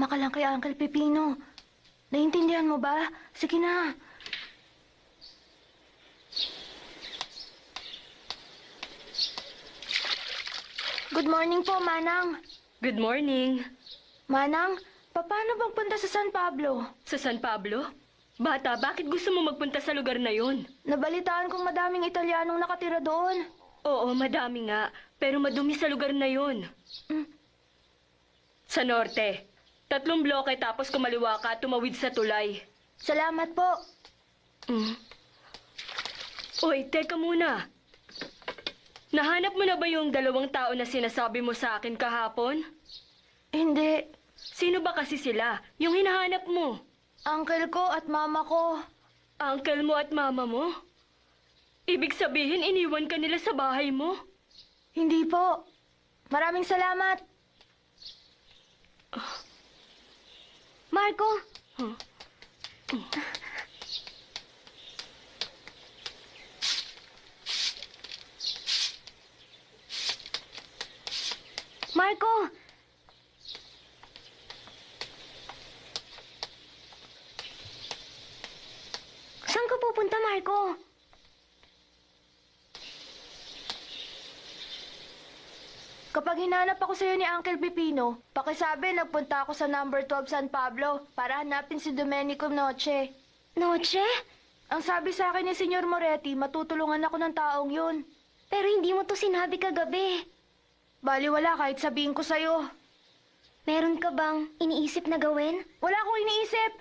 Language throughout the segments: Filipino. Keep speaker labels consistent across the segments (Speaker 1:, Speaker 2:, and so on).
Speaker 1: Sumama ka lang kay Uncle Pepino. Naintindihan mo ba? Sige na. Good morning po, Manang.
Speaker 2: Good morning.
Speaker 1: Manang, paano bang punta sa San Pablo?
Speaker 2: Sa San Pablo? Bata, bakit gusto mo magpunta sa lugar na yon?
Speaker 1: Nabalitaan kong madaming Italianong nakatira doon.
Speaker 2: Oo, madami nga. Pero madumi sa lugar na yon.
Speaker 1: Mm.
Speaker 2: Sa norte. Tatlong bloke tapos kumaliwa ka, tumawid sa tulay.
Speaker 1: Salamat po.
Speaker 2: Mm. Uy, teka muna. Nahanap mo na ba yung dalawang tao na sinasabi mo sa akin kahapon?
Speaker 1: Hindi.
Speaker 2: Sino ba kasi sila? Yung hinahanap mo?
Speaker 1: Uncle ko at mama ko.
Speaker 2: Uncle mo at mama mo? Ibig sabihin, iniwan ka nila sa bahay mo?
Speaker 1: Hindi po. Maraming salamat. Marco,
Speaker 2: Huh?
Speaker 1: Marco! Saan ka pupunta, Marco? Kapag hinanap ako sa'yo ni Uncle Pipino, pakisabi nagpunta ako sa number 12 San Pablo para hanapin si Domenico Noche. Noche? Ang sabi sa akin ni Senyor Moretti, matutulungan ako ng taong yun. Pero hindi mo to sinabi kagabi. Baliwala kahit sabihin ko sa'yo. Meron ka bang iniisip na gawin? Wala akong iniisip.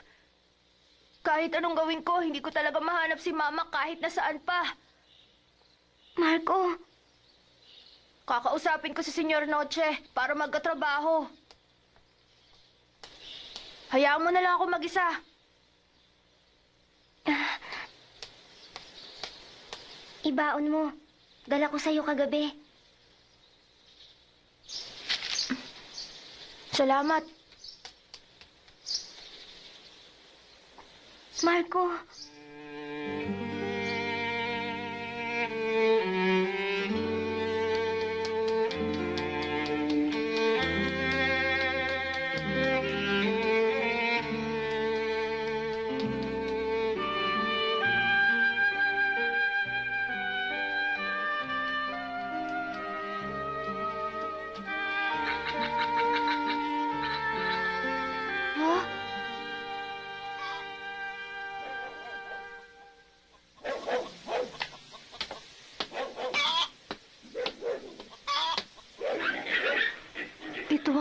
Speaker 1: Kahit anong gawin ko, hindi ko talaga mahanap si Mama kahit nasaan pa. Marco. Kakausapin ko si Senyor Noche para magkatrabaho. Hayaan mo na lang ako mag-isa. Ibaon mo. Dala ko sa'yo kagabi. Salamat. Marco. Huh?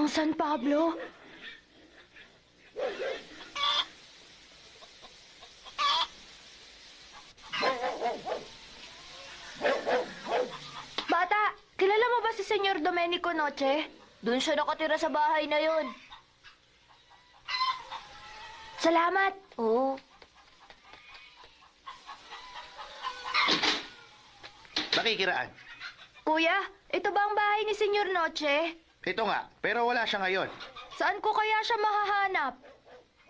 Speaker 1: Ang San Pablo. Bata, kilala mo ba si Senyor Domenico Noche? Doon siya nakatira sa bahay na yon. Salamat. Oo.
Speaker 3: Nakikiraan.
Speaker 1: Kuya, ito ba ang bahay ni Senyor Noche?
Speaker 3: Ito nga, pero wala siya ngayon.
Speaker 1: Saan ko kaya siya mahahanap?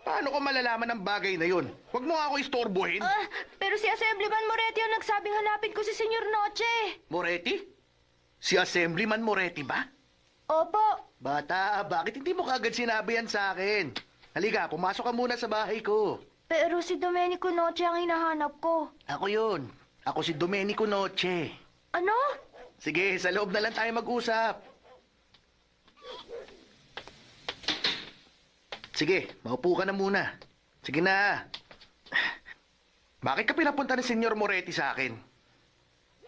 Speaker 3: Paano ko malalaman ang bagay na yun? Huwag mo nga ako istorbohin.
Speaker 1: Ah, pero si Assemblyman Moretti ang nagsabing hanapin ko si Senyor Noche.
Speaker 3: Moretti? Si Assemblyman Moretti ba?
Speaker 1: Opo.
Speaker 3: Bata, bakit hindi mo kagad sinabi yan sa akin? Halika, pumasok ka muna sa bahay ko.
Speaker 1: Pero si Domenico Noche ang hinahanap ko.
Speaker 3: Ako yun. Ako si Domenico Noche.
Speaker 1: Ano?
Speaker 3: Sige, sa loob na lang tayo mag-usap. Sige, maupo ka na muna. Sige na. Bakit ka pinapunta ni Senyor Moretti sa akin?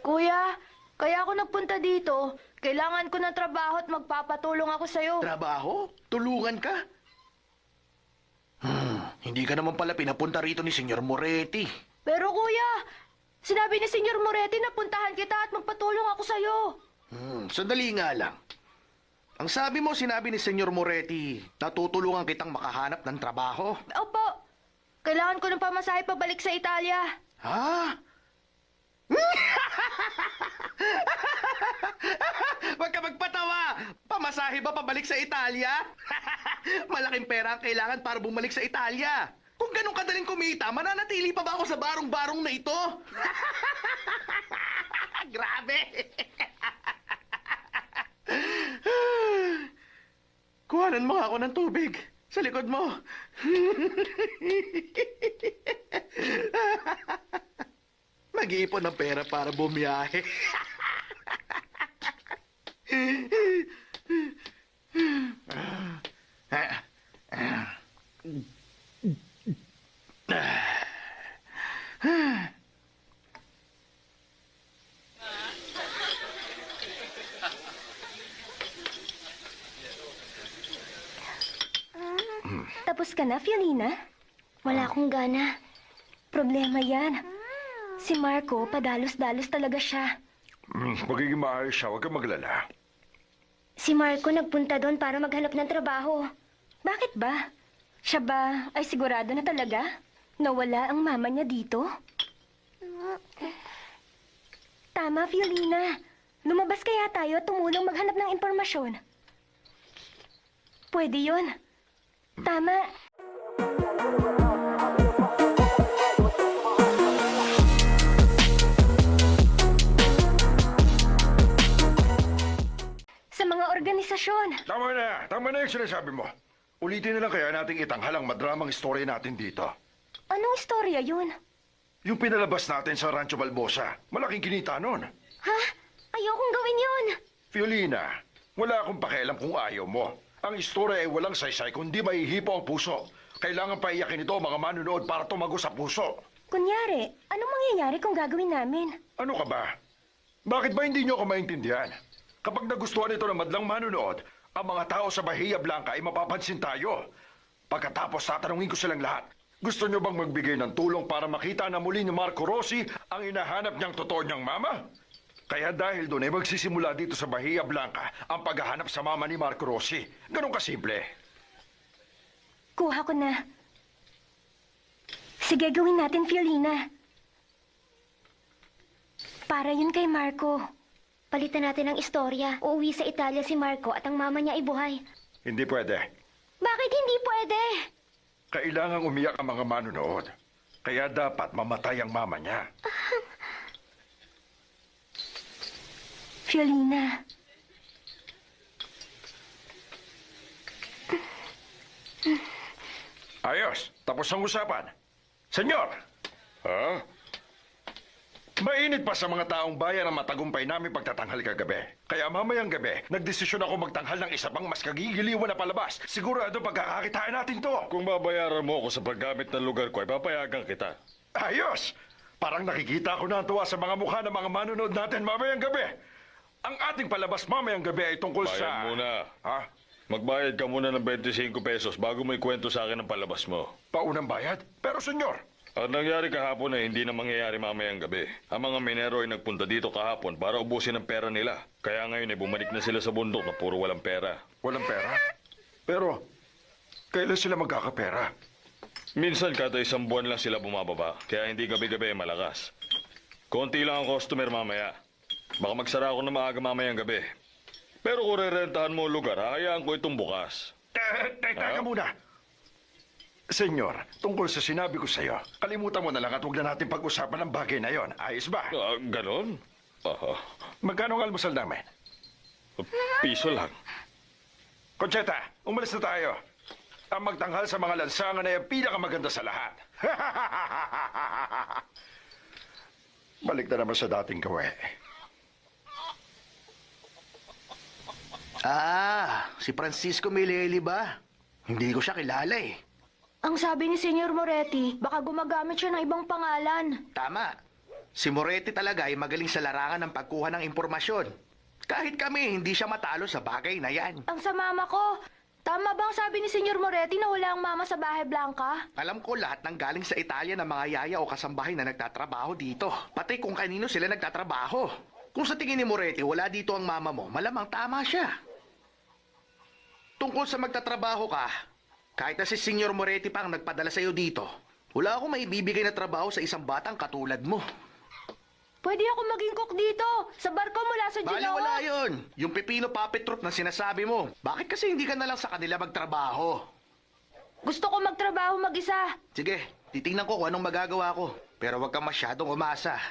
Speaker 1: Kuya, kaya ako nagpunta dito. Kailangan ko ng trabaho at magpapatulong ako sa'yo.
Speaker 3: Trabaho? Tulungan ka? Hmm, hindi ka naman pala pinapunta rito ni Senyor Moretti.
Speaker 1: Pero kuya, sinabi ni Senyor Moretti na puntahan kita at magpatulong ako sa'yo.
Speaker 3: Hmm, sandali nga lang. Ang sabi mo, sinabi ni Senyor Moretti, natutulungan kitang makahanap ng trabaho.
Speaker 1: Opo, kailangan ko ng pamasahe pabalik sa Italia.
Speaker 3: Ha? Huwag ka magpatawa! Pamasahe ba pabalik sa Italia? Malaking pera ang kailangan para bumalik sa Italia. Kung ganun kadaling kumita, mananatili pa ba ako sa barong-barong na ito? Grabe! Kuhanan mo ako ng tubig. Sa likod mo. Mag-iipon ng pera para bumiyahe.
Speaker 2: Tapos ka na, Fiolina?
Speaker 1: Wala akong gana.
Speaker 2: Problema yan. Si Marco, padalos-dalos talaga siya.
Speaker 4: Hmm, magiging maayos siya, huwag kang maglala.
Speaker 1: Si Marco nagpunta doon para maghanap ng trabaho.
Speaker 2: Bakit ba? Siya ba ay sigurado na talaga? Nawala ang mama niya dito? Tama, Fiolina. Lumabas kaya tayo at tumulong maghanap ng impormasyon. Pwede yon. Tama. Sa mga organisasyon.
Speaker 4: Tama na, tama na yung sinasabi mo. Ulitin na lang kaya nating itanghal ang madramang istorya natin dito.
Speaker 2: Anong istorya yun?
Speaker 4: Yung pinalabas natin sa Rancho Balbosa, malaking kinita nun.
Speaker 2: Ha? Ayokong gawin yun.
Speaker 4: Fiolina, wala akong pakialam kung ayaw mo. Ang istorya ay walang saysay kundi mahihipo ang puso. Kailangan paiyakin ito mga manunood para tumago sa puso.
Speaker 2: Kunyari, anong mangyayari kung gagawin namin?
Speaker 4: Ano ka ba? Bakit ba hindi nyo ako maintindihan? Kapag nagustuhan ito ng madlang manunood, ang mga tao sa Bahia Blanca ay mapapansin tayo. Pagkatapos tatanungin ko silang lahat, gusto nyo bang magbigay ng tulong para makita na muli ni Marco Rossi ang inahanap niyang totoo niyang mama? Kaya dahil doon ay magsisimula dito sa Bahia Blanca ang paghahanap sa mama ni Marco Rossi. Ganun kasimple.
Speaker 2: Kuha ko na. Sige, gawin natin, Fiolina. Para yun kay Marco.
Speaker 1: Palitan natin ang istorya. Uuwi sa Italia si Marco at ang mama niya ay buhay.
Speaker 4: Hindi pwede.
Speaker 1: Bakit hindi pwede?
Speaker 4: Kailangang umiyak ang mga manunood. Kaya dapat mamatay ang mama niya.
Speaker 2: Fiolina.
Speaker 4: Ayos, tapos ang usapan. Senyor! Ha? Mainit pa sa mga taong bayan ang matagumpay namin pagtatanghal kagabi. Kaya mamayang gabi, nagdesisyon ako magtanghal ng isa pang mas kagigiliwan na palabas. Sigurado pagkakakitaan natin to.
Speaker 5: Kung babayaran mo ako sa paggamit ng lugar ko, ay papayagan kita.
Speaker 4: Ayos! Parang nakikita ko na ang tuwa sa mga mukha ng mga manonood natin mamayang gabi. Ang ating palabas mamayang gabi ay tungkol
Speaker 5: Bayad
Speaker 4: sa...
Speaker 5: muna.
Speaker 4: Ha?
Speaker 5: Magbayad ka muna ng 25 pesos bago mo ikwento sa akin ang palabas mo.
Speaker 4: Paunang bayad? Pero senyor,
Speaker 5: Ang nangyari kahapon ay hindi na mangyayari mamayang gabi. Ang mga minero ay nagpunta dito kahapon para ubusin ang pera nila. Kaya ngayon ay bumalik na sila sa bundok na puro walang pera.
Speaker 4: walang pera. Pero, kailan sila magkakapera?
Speaker 5: Minsan kada isang buwan lang sila bumababa, kaya hindi gabi-gabi malakas. Konti lang ang customer mamaya. Baka magsara ako na maaga mamayang gabi. Pero kung rerentahan mo ang lugar, hahayaan ko itong bukas.
Speaker 4: Eh, teka
Speaker 5: Ah?
Speaker 4: ka muna. Senyor, tungkol sa sinabi ko sa'yo, kalimutan mo na lang at huwag na natin pag-usapan ang bagay na yon. Ayos ba?
Speaker 5: Ah, ganon? Aha.
Speaker 4: Magkano ang almusal namin?
Speaker 5: Piso lang.
Speaker 4: Concheta, umalis na tayo. Ang magtanghal sa mga lansangan ay ang pinakamaganda sa lahat. Balik na naman sa dating gawe.
Speaker 3: Ah, si Francisco Mileli ba? Hindi ko siya kilala eh.
Speaker 1: Ang sabi ni Senyor Moretti, baka gumagamit siya ng ibang pangalan.
Speaker 3: Tama. Si Moretti talaga ay magaling sa larangan ng pagkuha ng impormasyon. Kahit kami, hindi siya matalo sa bagay na yan.
Speaker 1: Ang sa mama ko, tama bang sabi ni Senyor Moretti na wala ang mama sa Bahay Blanca?
Speaker 3: Alam ko lahat ng galing sa Italia ng mga yaya o kasambahay na nagtatrabaho dito. Pati kung kanino sila nagtatrabaho. Kung sa tingin ni Moretti wala dito ang mama mo, malamang tama siya. Tungkol sa magtatrabaho ka, kahit na si Senyor Moretti pa ang nagpadala sa'yo dito, wala akong maibibigay na trabaho sa isang batang katulad mo.
Speaker 1: Pwede ako maging cook dito, sa barko mula sa
Speaker 3: Bali
Speaker 1: Genoa.
Speaker 3: wala yun. Yung pipino puppet troupe na sinasabi mo. Bakit kasi hindi ka na lang sa kanila magtrabaho?
Speaker 1: Gusto ko magtrabaho mag-isa.
Speaker 3: Sige, titingnan ko kung anong magagawa ko. Pero huwag kang masyadong umasa.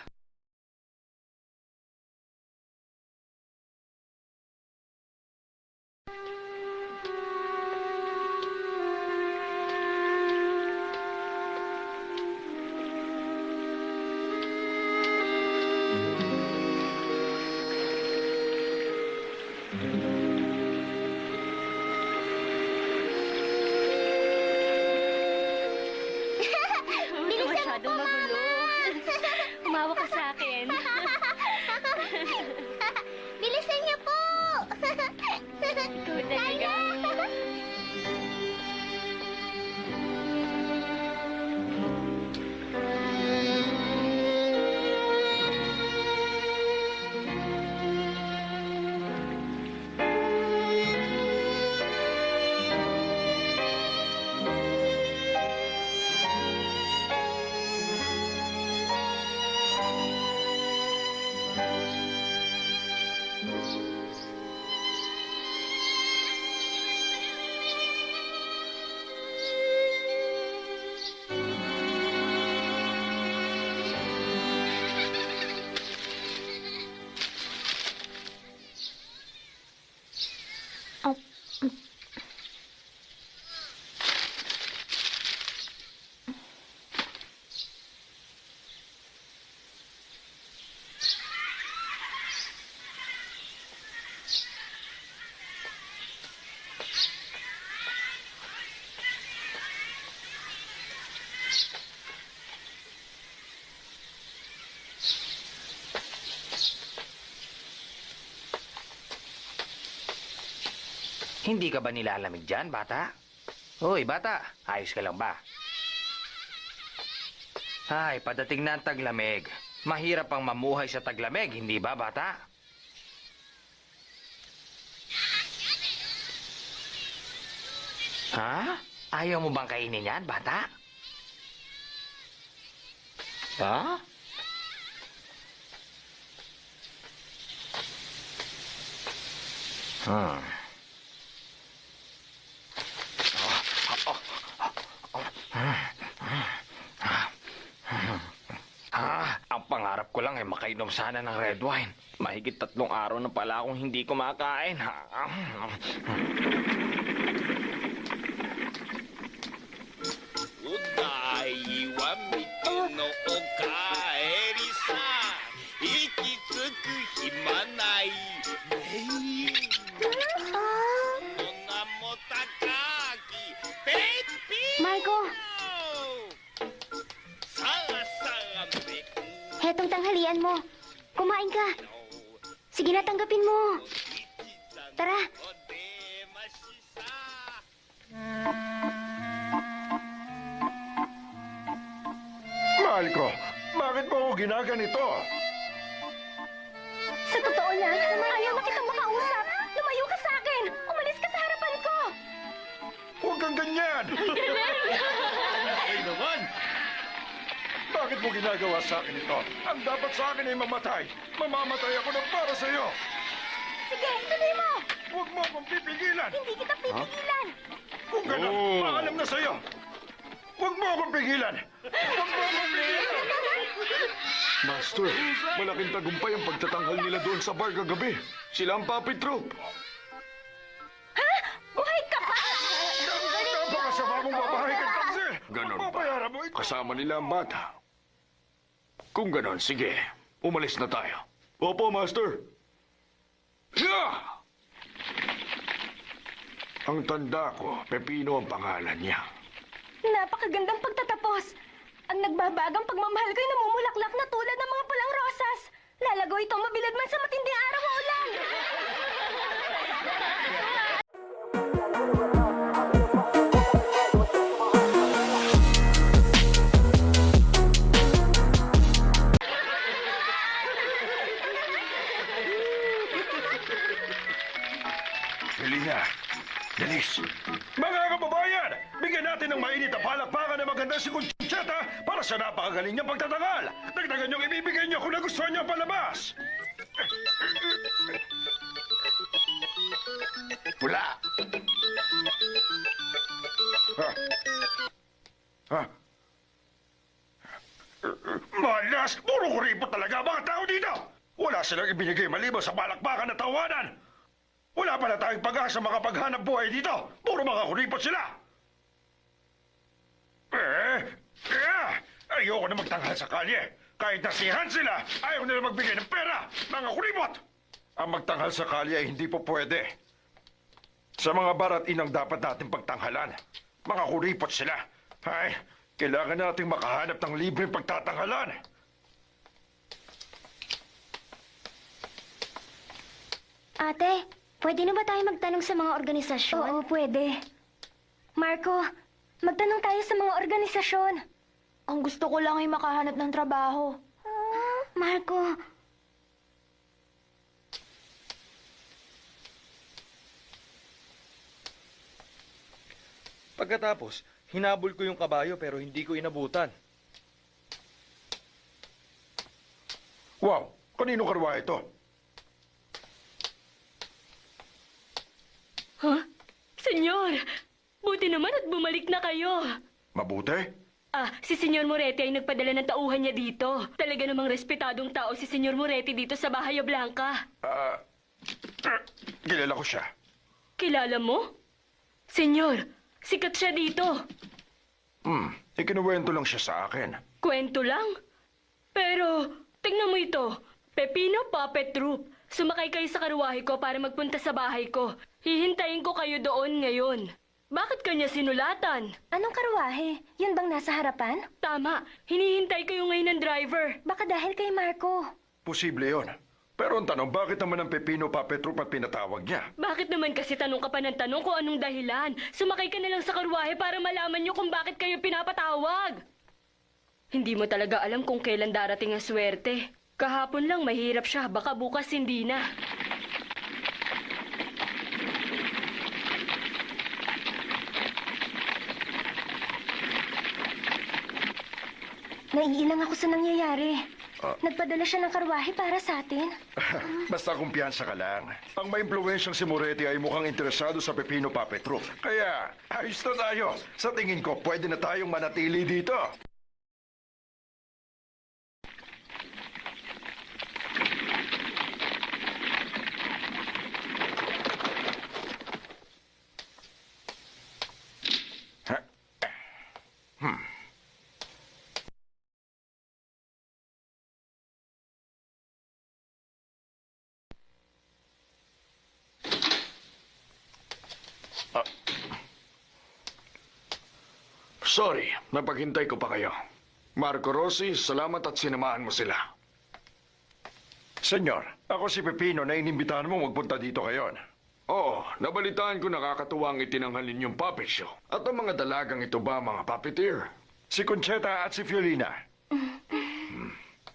Speaker 2: Masyadong magulo. Umawa ka sa akin.
Speaker 6: Bilisan niyo po!
Speaker 2: Ikaw talaga.
Speaker 7: Hindi ka ba nilalamig dyan, bata? Hoy, bata, ayos ka lang ba? Ay, padating na ang taglamig. Mahirap ang mamuhay sa taglamig, hindi ba, bata? Ha? Ayaw mo bang kainin yan, bata? Ha? Hmm. Ah, ang pangarap ko lang ay makainom sana ng red wine. Mahigit tatlong araw na pala akong hindi kumakain.
Speaker 6: Tanghalian mo. Kumain ka. Sige na, tanggapin mo. Tara.
Speaker 4: Mahal ko, bakit mo ako ginaganito?
Speaker 6: Sa totoo lang, ayaw na kitang makausap. Lumayo ka sa akin. Umalis ka sa harapan ko.
Speaker 4: Huwag kang ganyan!
Speaker 8: Ay naman!
Speaker 4: Bakit mo ginagawa sa akin ito? Ang dapat sa akin ay mamatay. Mamamatay ako ng para sa iyo.
Speaker 6: Sige, tuloy mo.
Speaker 4: Huwag mo akong pipigilan.
Speaker 6: Hindi kita pipigilan.
Speaker 4: Kung gano'n,
Speaker 9: Oh.
Speaker 4: paalam na sa iyo. Huwag mo akong pigilan. Huwag mo akong pigilan.
Speaker 9: Master, malaking tagumpay ang pagtatanghal nila doon sa bar kagabi. Sila ang puppet troop.
Speaker 6: Buhay ka pa!
Speaker 4: Napakasama mong babae kay Tanzel.
Speaker 9: Ganon ba? Kasama nila ang bata. Kung ganon, sige. Umalis na tayo. Opo, Master. Yeah! Ang tanda ko, Pepino ang pangalan niya.
Speaker 2: Napakagandang pagtatapos. Ang nagbabagang pagmamahal ko'y namumulaklak na tulad ng mga pulang rosas. Lalago ito mabilad man sa matinding
Speaker 4: mga kababayan, bigyan natin ng mainit na palakpakan na maganda si Concheta para sa napakagaling niyang pagtatangal. Dagdagan niyong ibibigay niyo kung nagustuhan niyo ang palabas. Wala. Ha? Ha? Malas! Puro kuripot talaga mga tao dito! Wala silang ibinigay maliban sa palakpakan na tawanan! Wala pa na tayong pag-asa makapaghanap buhay dito. Puro mga kuripot sila. Eh, eh, ayoko na magtanghal sa kalye. Kahit nasihan sila, ayaw nila magbigay ng pera. Mga kuripot! Ang magtanghal sa kalye ay hindi po pwede. Sa mga barat inang dapat natin pagtanghalan. Mga kuripot sila. Ay, Kailangan nating makahanap ng libreng pagtatanghalan.
Speaker 10: Ate, pwede na ba tayo magtanong sa mga organisasyon?
Speaker 2: Oo, pwede. Marco, magtanong tayo sa mga organisasyon.
Speaker 1: Ang gusto ko lang ay makahanap ng trabaho.
Speaker 10: Ah, Marco,
Speaker 11: Pagkatapos, hinabol ko yung kabayo pero hindi ko inabutan.
Speaker 4: Wow, kanino karwa ito?
Speaker 2: Huh? Senyor, buti naman at bumalik na kayo.
Speaker 4: Mabuti?
Speaker 2: Ah, si Senyor Moretti ay nagpadala ng tauhan niya dito. Talaga namang respetadong tao si Senyor Moretti dito sa Bahaya Blanca.
Speaker 4: Ah, kilala ko siya.
Speaker 2: Kilala mo? Senyor, sikat siya dito.
Speaker 4: Hmm, ikinuwento lang siya sa akin.
Speaker 2: Kwento lang. Pero, tingnan mo ito. Pepino Puppet Troop. Sumakay kayo sa karuwahe ko para magpunta sa bahay ko. Hihintayin ko kayo doon ngayon. Bakit kanya sinulatan?
Speaker 6: Anong karuwahe? Yun bang nasa harapan?
Speaker 2: Tama, hinihintay kayo ngayon ng driver.
Speaker 6: Baka dahil kay Marco.
Speaker 4: Posible yon. Pero ang tanong, bakit naman ang Pepino Papetrup at pinatawag niya?
Speaker 2: Bakit naman kasi tanong ka pa ng tanong kung anong dahilan? Sumakay ka na lang sa karuwahe para malaman nyo kung bakit kayo pinapatawag. Hindi mo talaga alam kung kailan darating ang swerte. Kahapon lang mahirap siya, baka bukas hindi na.
Speaker 6: Naiilang ako sa nangyayari.
Speaker 4: Ah.
Speaker 6: Nagpadala siya ng karwahe para sa atin.
Speaker 4: Basta kumpiyansa ka lang. Ang maimpluwensyang si Moretti ay mukhang interesado sa Pepino Papetrup. Kaya, ayos na tayo. Sa tingin ko, pwede na tayong manatili dito.
Speaker 9: Sorry, napaghintay ko pa kayo. Marco Rossi, salamat at sinamahan mo sila.
Speaker 4: Senyor, ako si Pepino na inimbitahan mo magpunta dito ngayon.
Speaker 9: Oo, nabalitaan ko nakakatuwa ang itinanghal ninyong puppet show. At ang mga dalagang ito ba mga puppeteer?
Speaker 4: Si Concheta at si Fiolina.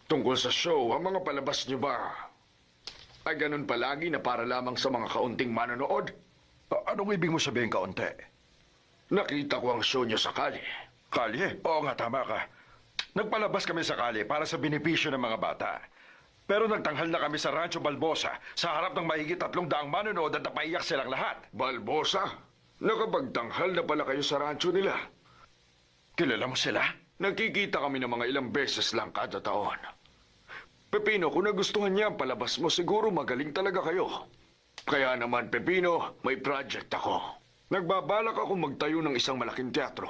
Speaker 9: Tungkol sa show, ang mga palabas niyo ba ay ganun palagi na para lamang sa mga kaunting manonood?
Speaker 4: A- anong ibig mo sabihin kaunti?
Speaker 9: Nakita ko ang show niyo sa kali.
Speaker 4: Kalye? Oo nga, tama ka. Nagpalabas kami sa kalye para sa benepisyo ng mga bata. Pero nagtanghal na kami sa Rancho Balbosa sa harap ng mahigit tatlong daang manonood at napaiyak silang lahat.
Speaker 9: Balbosa, nakapagtanghal na pala kayo sa rancho nila.
Speaker 4: Kilala mo sila?
Speaker 9: Nagkikita kami ng mga ilang beses lang kada taon. Pepino, kung nagustuhan niya ang palabas mo, siguro magaling talaga kayo. Kaya naman, Pepino, may project ako. Nagbabalak ako magtayo ng isang malaking teatro.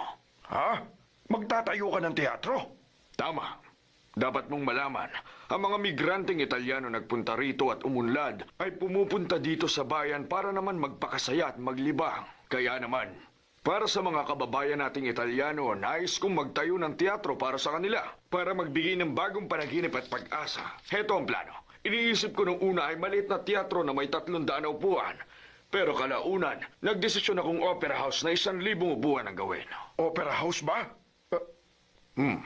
Speaker 4: Ha? Magtatayo ka ng teatro?
Speaker 9: Tama. Dapat mong malaman, ang mga migranteng Italyano nagpunta rito at umunlad ay pumupunta dito sa bayan para naman magpakasaya at maglibang. Kaya naman, para sa mga kababayan nating Italyano, nais kong magtayo ng teatro para sa kanila, para magbigay ng bagong panaginip at pag-asa. Heto ang plano. Iniisip ko nung una ay maliit na teatro na may tatlong daan na upuan. Pero kalaunan, nagdesisyon akong opera house na isang libong upuan ang gawin.
Speaker 4: Opera house ba?
Speaker 9: Hmm.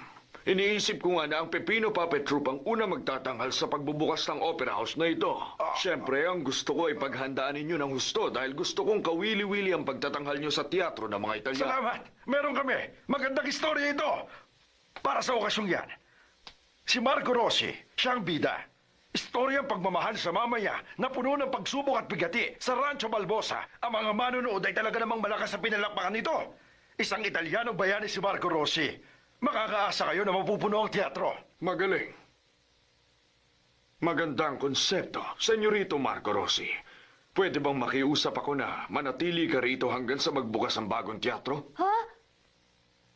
Speaker 9: Iniisip ko nga na ang Pepino Puppet Troupe ang una magtatanghal sa pagbubukas ng opera house na ito. Siyempre, ang gusto ko ay paghandaan ninyo ng husto dahil gusto kong kawili-wili ang pagtatanghal nyo sa teatro ng mga Italyano.
Speaker 4: Salamat! Meron kami! Magandang istorya ito! Para sa okasyong yan. Si Marco Rossi, siya ang bida. Istoryang pagmamahal sa mamaya na puno ng pagsubok at bigati sa Rancho Balbosa. Ang mga manonood ay talaga namang malakas sa pinalakpakan nito. Isang Italiano bayani si Marco Rossi. Makakaasa kayo na mapupuno ang teatro.
Speaker 9: Magaling. Magandang konsepto, Senyorito Marco Rossi. Pwede bang makiusap ako na manatili ka rito hanggang sa magbukas ang bagong teatro?
Speaker 6: Ha?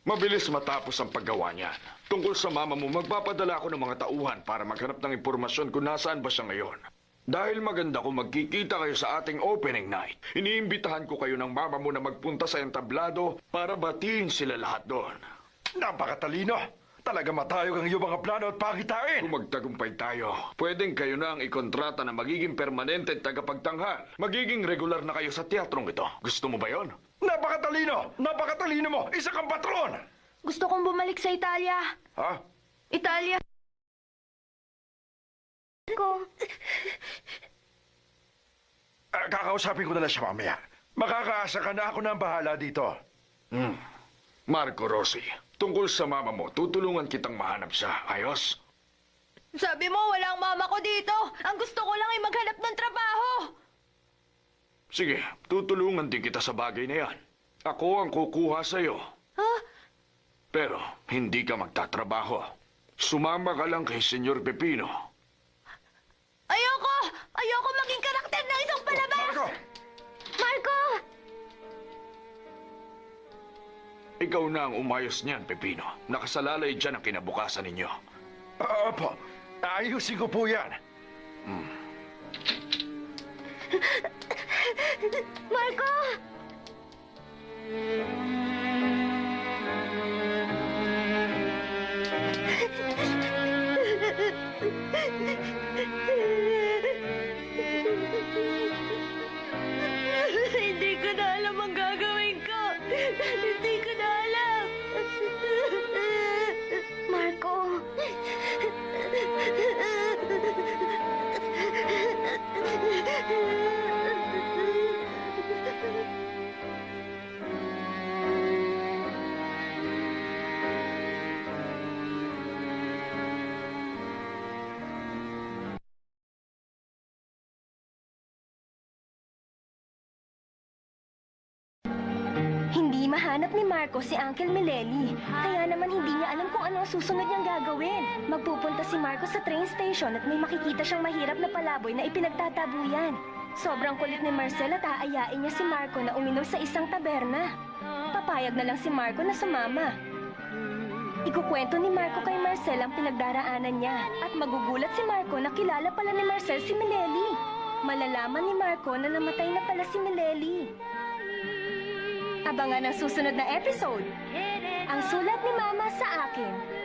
Speaker 9: Mabilis matapos ang paggawa niyan. Tungkol sa mama mo, magpapadala ako ng mga tauhan para maghanap ng impormasyon kung nasaan ba siya ngayon. Dahil maganda kung magkikita kayo sa ating opening night, iniimbitahan ko kayo ng mama mo na magpunta sa entablado para batiin sila lahat doon.
Speaker 4: Napakatalino. Talaga matayog ang iyong mga plano at pangitain.
Speaker 9: Kung magtagumpay tayo, pwedeng kayo na ang ikontrata na magiging permanente at tagapagtanghal. Magiging regular na kayo sa teatrong ito. Gusto mo ba yon?
Speaker 4: Napakatalino! Napakatalino mo! Isa kang patron!
Speaker 1: Gusto kong bumalik sa Italia.
Speaker 4: Ha?
Speaker 1: Italia.
Speaker 10: Ko.
Speaker 4: Ah, kakausapin ko na lang siya mamaya. Makakaasa ka na ako na ang bahala dito.
Speaker 9: Hmm. Marco Rossi, tungkol sa mama mo, tutulungan kitang mahanap siya. Ayos?
Speaker 1: Sabi mo, walang mama ko dito. Ang gusto ko lang ay maghanap ng trabaho.
Speaker 9: Sige, tutulungan din kita sa bagay na yan. Ako ang kukuha sa'yo.
Speaker 1: Ha?
Speaker 9: Pero hindi ka magtatrabaho. Sumama ka lang kay Senyor Pepino.
Speaker 1: Ayoko! Ayoko maging karakter ng isang palabas!
Speaker 4: Marco!
Speaker 10: Marco!
Speaker 9: Ikaw na ang umayos niyan, Pepino. Nakasalalay dyan ang kinabukasan ninyo.
Speaker 4: Ah, Opo. Ayusin ko po yan.
Speaker 10: Marco!
Speaker 6: Hindi mahanap ni Marco si Uncle Mileli. Kaya naman hindi niya alam kung ano ang susunod niyang gagawin. Magpupunta si Marco sa train station at may makikita siyang mahirap na palaboy na ipinagtatabuyan. Sobrang kulit ni Marcel at aayain niya si Marco na uminom sa isang taberna. Papayag na lang si Marco na sumama. Ikukwento ni Marco kay Marcel ang pinagdaraanan niya at magugulat si Marco na kilala pala ni Marcel si Mileli. Malalaman ni Marco na namatay na pala si Mileli. Abangan ang susunod na episode. Ang sulat ni Mama sa akin.